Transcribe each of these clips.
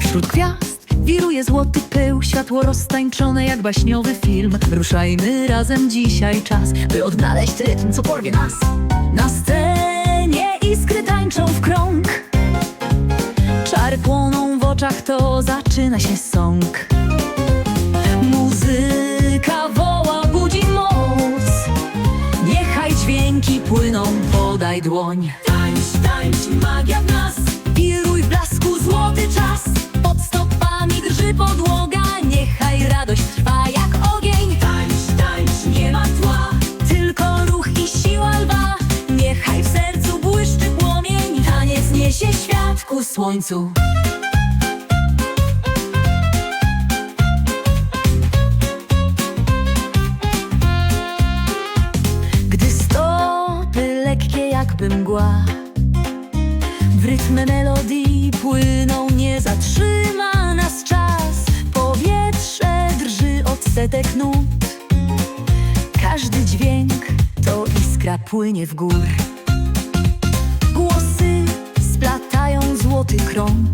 Wśród gwiazd wiruje złoty pył Światło roztańczone jak baśniowy film. Ruszajmy razem dzisiaj czas By odnaleźć rytm, co porwie nas. Na scenie iskry tańczą w krąg. Czary płoną w oczach, to zaczyna się sąg płyną, podaj dłoń. Tańcz, tańcz, magia w nas. Wiruj w blasku, złoty czas. Pod stopami drży podłoga. Niechaj radość trwa jak ogień. Tańcz, tańcz, nie ma tła. Tylko ruch i siła lwa. Niechaj w sercu błyszczy płomień. Taniec niesie świat ku słońcu jakby mgła W rytm melodii płyną Nie zatrzyma nas czas. Powietrze drży od setek nut. Każdy dźwięk to iskra płynie w gór. Głosy splatają złoty krąg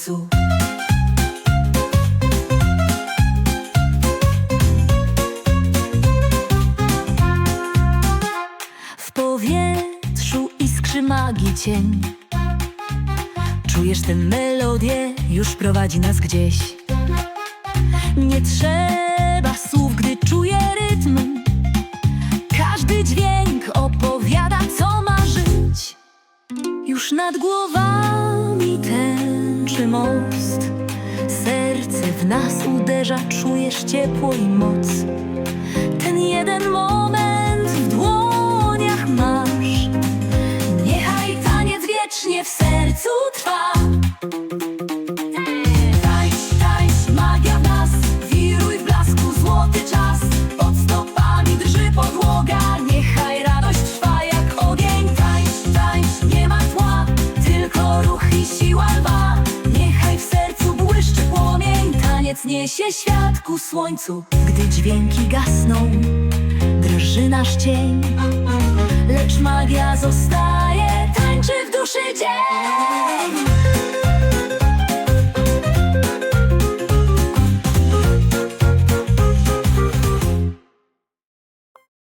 ku słońcu W powietrzu iskrzy magii cień. Czujesz tę melodię, już prowadzi nas gdzieś. Nie trzeba słów, gdy czuję rytm. Każdy dźwięk opowiada, co ma żyć. Już nad głowami tęczy most. Serce w nas uderza, czujesz ciepło i moc. Ten jeden moment w dłoniach masz. Niechaj taniec wiecznie w sercu trwa. Tańcz, tańcz, magia w Taniec niesie świat ku słońcu Gdy dźwięki gasną. Drży nasz cień Lecz magia zostaje Tańczy w duszy dzień